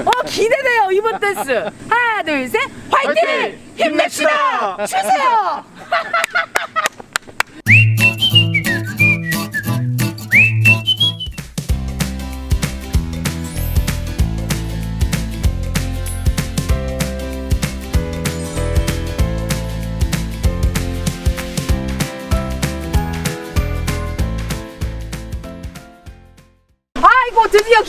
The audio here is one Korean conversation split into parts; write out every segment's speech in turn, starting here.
어 기대돼요 이번 댄스. 하나 둘 셋, 화이팅! 힘냅시다! 추세요.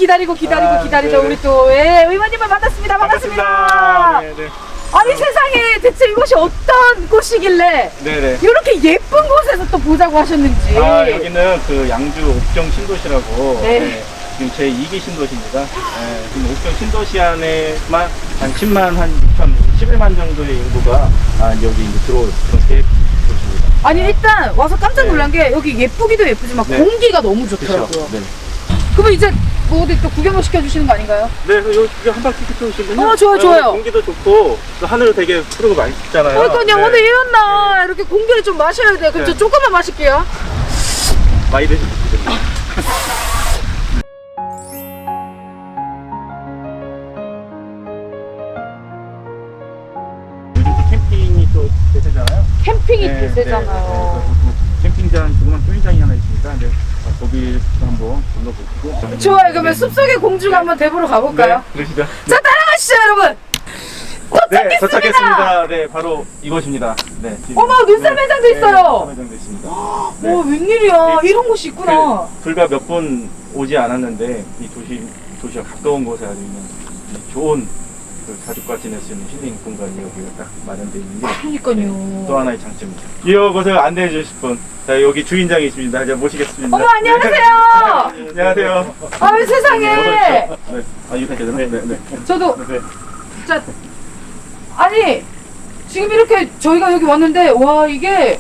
기다리고 기다리고 아, 기다리죠 네네. 우리 또 예, 의원님을 만났습니다 반갑습니다. 네, 네. 아니 세상에 대체 이곳이 어떤 곳이길래 네네. 이렇게 예쁜 곳에서 또 보자고 하셨는지. 아, 여기는 그 양주 옥정 신도시라고. 네. 지금 제 2기 신도시입니다. 네, 지금 옥정 신도시 안에만 한 10만, 한 6천, 11만 정도의 인구가 아, 여기 이제 들어올 그런 계획 도시입니다. 아니 일단 와서 깜짝 놀란 게 여기 예쁘기도 예쁘지만 네. 공기가 너무 좋더라고요. 네. 그러면 이제 뭐 어디 또 구경을 시켜주시는 거 아닌가요? 네, 그 여기 한 바퀴 도시면요. 어, 좋아요, 좋아요. 공기도 좋고, 또 하늘 되게 푸르고 맛있잖아요. 그러니까요 네. 오늘 이런 날 이렇게 공기를 좀 마셔야 돼. 그럼 네. 저 조금만 마실게요. 많이. 요즘 또 캠핑이 또 대세잖아요. 캠핑이 네, 대세잖아요. 네, 그래서 그 캠핑장, 조그만 캠핑장이 하나 있습니다. 이제 거기도 한번 둘러보시고. 좋아요. 그러면 숲속의 공주가 한번 대보러 가볼까요? 네, 그러시죠. 자 따라가시죠 여러분. 네, 도착했습니다. 네, 바로 이곳입니다. 네. 지금- 어머, 눈썰 매장도 있어요. 네, 눈썰 매장도 있습니다. 네. 오 웬일이야 네. 이런 곳이 있구나. 그 불과 몇 분 오지 않았는데 이 도시 도시와 가까운 곳에 아주 있는 이 좋은 그 가족과 지낼 수 있는 힐링 공간이 여기가 딱 마련되어 있는 게 그러니까요. 또 하나의 장점이죠. 이곳을 안내해 주실 분, 자 여기 주인장이 있습니다. 이제 모시겠습니다. 어머 안녕하세요. 네. 안녕하세요. 아유 세상에. 네, 아 이렇게 되나? 네, 네, 네. 저도 네. 진짜 아니 지금 이렇게 저희가 여기 왔는데 와 이게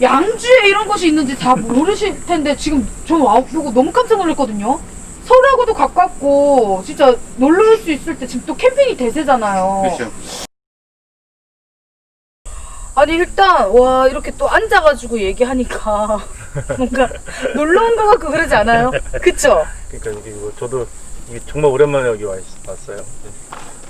양주에 이런 곳이 있는지 다 모르실 텐데 지금 저 와 보고 너무 깜짝 놀랐거든요. 서울하고도 가깝고 진짜 놀러 올 수 있을 때 지금 또 캠핑이 대세잖아요. 그렇죠. 아니 일단 와 이렇게 또 앉아가지고 얘기하니까 뭔가 놀러 온 것 같고 그러지 않아요? 그쵸? 그러니까 여기 이거 저도 이게 정말 오랜만에 여기 와 있- 왔어요. 네.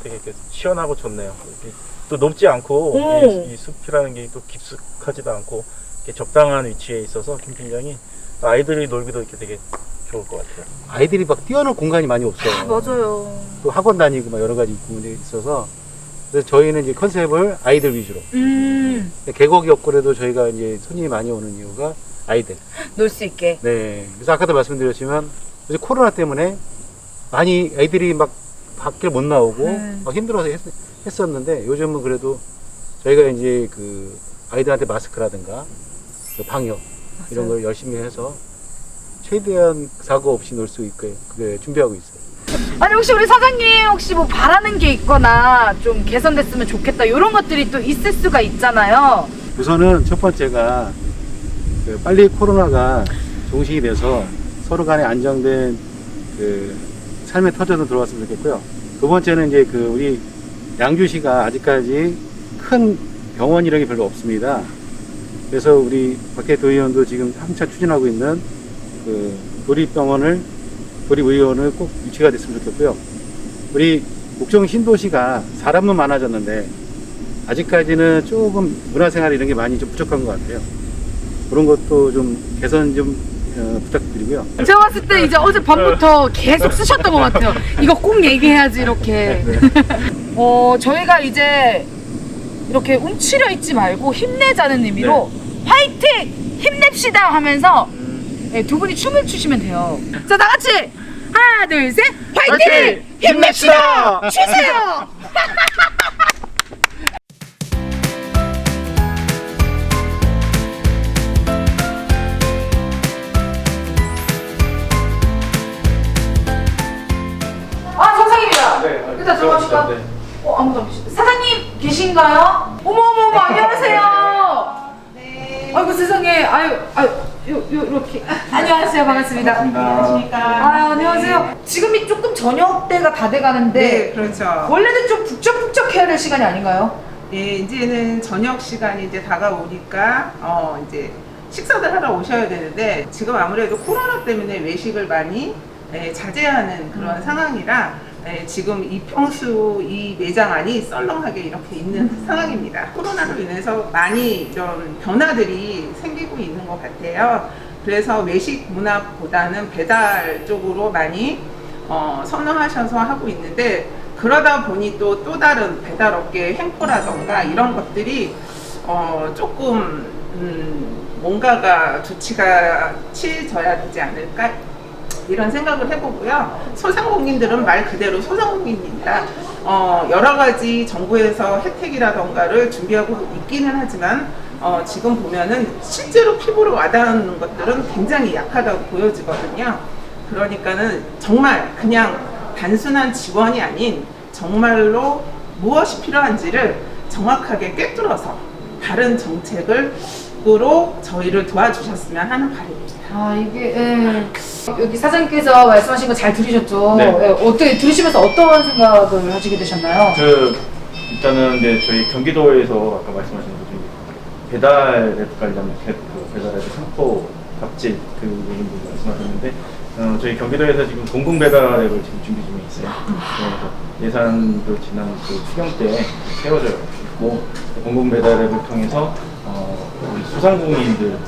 되게 이렇게 시원하고 좋네요. 이렇게 또 높지 않고 오. 이, 이 숲이라는 게 또 깊숙하지도 않고 이렇게 적당한 위치에 있어서 캠핑장이 또 아이들이 놀기도 이렇게 되게 좋을 것 같아요. 아이들이 막 뛰어놀 공간이 많이 없어요. 맞아요. 또 학원 다니고 막 여러 가지 부분들이 있어서 그래서 저희는 이제 컨셉을 아이들 위주로. 음, 계곡이 없고 그래도 저희가 이제 손님이 많이 오는 이유가 아이들. 놀 수 있게. 네. 그래서 아까도 말씀드렸지만 요새 코로나 때문에 많이 아이들이 막 밖에 못 나오고 음. 막 힘들어서 했, 었는데 요즘은 그래도 저희가 이제 그 아이들한테 마스크라든가 그 방역 이런 걸 열심히 해서 최대한 사고 없이 놀 수 있게 그게 준비하고 있어요. 아니 혹시 우리 사장님 혹시 뭐 바라는 게 있거나 좀 개선됐으면 좋겠다 이런 것들이 또 있을 수가 있잖아요. 우선은 첫 번째가 그 빨리 코로나가 종식이 돼서 서로 간에 안정된 그 삶의 터전으로 들어왔으면 좋겠고요. 두 번째는 이제 그 우리 양주시가 아직까지 큰 병원 이력이 별로 없습니다. 그래서 우리 박해 도의원도 지금 한차 추진하고 있는 그 도립병원을 도립의원을 꼭 유치가 됐으면 좋겠고요. 우리 목정 신도시가 사람은 많아졌는데 아직까지는 조금 문화생활 이런 게 많이 좀 부족한 것 같아요. 그런 것도 좀 개선 좀 어, 부탁드리고요. 제가 봤을 때 이제 어제 밤부터 계속 쓰셨던 것 같아요. 이거 꼭 얘기해야지 이렇게. 어 저희가 이제 이렇게 움츠려 있지 말고 힘내자는 의미로 화이팅 힘냅시다 하면서 네, 두 분이 춤을 추시면 돼요. 자 다 같이 하나 둘 셋 화이팅, 화이팅! 힘냅시다! 추세요. 아. 네, 일단 들어가실까? 네. 어 아무도 안 계시. 사장님 계신가요? 어머 어머 어머 안녕하세요. 네. 아이고 세상에 아유 아유 요, 요 이렇게 안녕하세요 반갑습니다. 반갑습니다. 아유 안녕하세요. 지금이 조금 저녁 때가 다 돼가는데 네, 그렇죠. 원래는 좀 북적북적해야 될 시간이 아닌가요? 예, 이제는 저녁 시간이 이제 다가오니까 어 이제 식사들 하러 오셔야 되는데 지금 아무래도 코로나 때문에 외식을 많이 예, 자제하는 그런 상황이라 네, 지금 이 평수 이 매장 안이 썰렁하게 이렇게 있는 상황입니다. 코로나로 인해서 많이 이런 변화들이 생기고 있는 것 같아요. 그래서 외식 문화보다는 배달 쪽으로 많이 어, 선호하셔서 하고 있는데 그러다 보니 또 또 다른 배달업계 횡포라던가 이런 것들이 어, 조금 음, 뭔가가 조치가 취해져야 되지 않을까 이런 생각을 해보고요. 소상공인들은 말 그대로 소상공인입니다. 어, 여러 가지 정부에서 혜택이라던가를 준비하고 있기는 하지만 어, 지금 보면은 실제로 피부로 와닿는 것들은 굉장히 약하다고 보여지거든요. 그러니까는 정말 그냥 단순한 지원이 아닌 정말로 무엇이 필요한지를 정확하게 꿰뚫어서 다른 정책을 로 저희를 도와주셨으면 하는 바람입니다. 아 이게 예. 여기 사장님께서 말씀하신 거 잘 들으셨죠? 네. 예, 어떻게 들으시면서 어떤 생각을 하시게 되셨나요? 그 일단은 이제 저희 경기도에서 아까 말씀하신 것처럼 배달 앱 관련 그 배달 앱 상포 갑질 그 부분 말씀하셨는데 어, 저희 경기도에서 지금 공공 배달 앱을 지금 준비 중에 있어요. 그래서 예산도 지난 그 수경 때 세워져 있고 공공 배달 앱을 통해서 소상공인들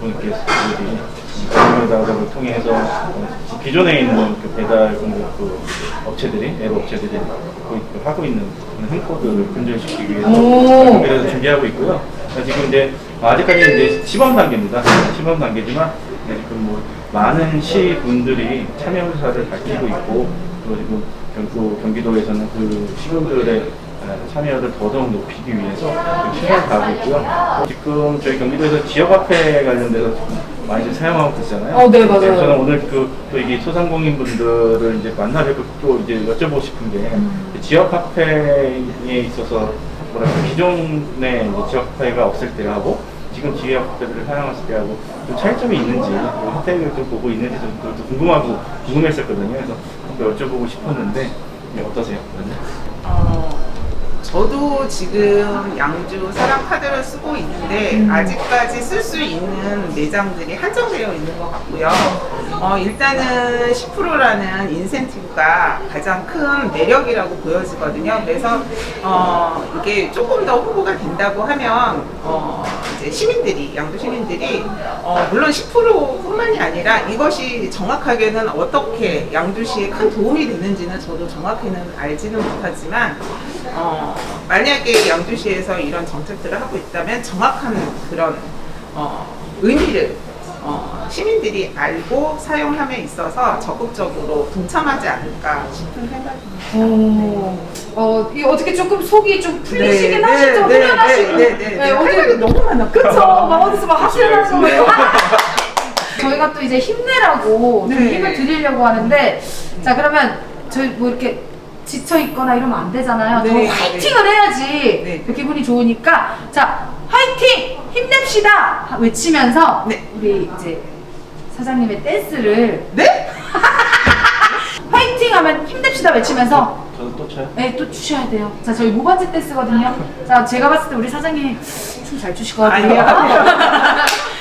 분께서 공공 배달을 통해서 어, 기존에 있는 그 배달 공급 그 업체들이 앱 업체들이 그 하고 있는 행코드를 근절시키기 위해서 오. 그래서 준비하고 있고요. 지금 이제 아직까지 이제 시범 단계입니다. 시범 단계지만 네, 지금 뭐 많은 시군들이 참여 의사를 밝히고 있고 또 지금 경기, 경기도에서는 그 시군들의 어, 참여를 더더욱 높이기 위해서 최선을 다하고 있고요. 지금 저희 경기도에서 지역화폐 관련돼서 많이 좀 사용하고 있잖아요. 어, 네, 맞아요. 저는 오늘 그 또 이게 소상공인 분들을 이제 만나 뵙고 또 이제 여쭤보고 싶은 게 음. 지역 화폐에 있어서 뭐랄까 기존에 이제 지역 화폐가 없을 때하고 지금 지역 화폐를 사용했을 때하고 좀 차이점이 있는지 그 혜택을 좀 보고 있는지 좀 그것도 궁금하고 궁금했었거든요. 그래서 한번 여쭤보고 싶었는데 네, 어떠세요? 어, 저도 지금 양주 사랑 카드를 쓰고 있는데 아직까지 쓸 수 있는 매장들이 한정되어 있는 것 같고요. 어, 일단은 10%라는 인센티브가 가장 큰 매력이라고 보여지거든요. 그래서 어, 이게 조금 더 홍보가 된다고 하면 어, 이제 시민들이 양주 시민들이 어, 물론 10%뿐만이 아니라 이것이 정확하게는 어떻게 양주시에 큰 도움이 되는지는 저도 정확히는 알지는 못하지만 어, 만약에 양주시에서 이런 정책들을 하고 있다면 정확한 그런 어, 의미를 어, 시민들이 알고 사용함에 있어서 적극적으로 동참하지 않을까 싶은 생각입니다. 오, 어, 이 어떻게 조금 속이 좀 풀리시긴 네, 하시죠? 네, 후련하시고. 네, 네, 네, 네. 할 어떻게 말이 너무 많아. 그쵸? 막 어디서 막 하시는 거예요. 네. 저희가 또 이제 힘내라고 좀 네. 힘을 드리려고 하는데, 자, 그러면 저희 뭐 이렇게 지쳐 있거나 이러면 안 되잖아요. 더 네, 화이팅을 해야지 네. 그 기분이 좋으니까, 자, 화이팅! 힘냅시다! 하- 외치면서 네. 우리 이제 사장님의 댄스를 네? 화이팅 하면 힘냅시다 외치면서 저도 또 쳐요? 네, 또 추셔야 돼요. 자, 저희 모반지 댄스거든요. 자, 제가 봤을 때 우리 사장님 춤 잘 추시거든요. 아니요, 아니요.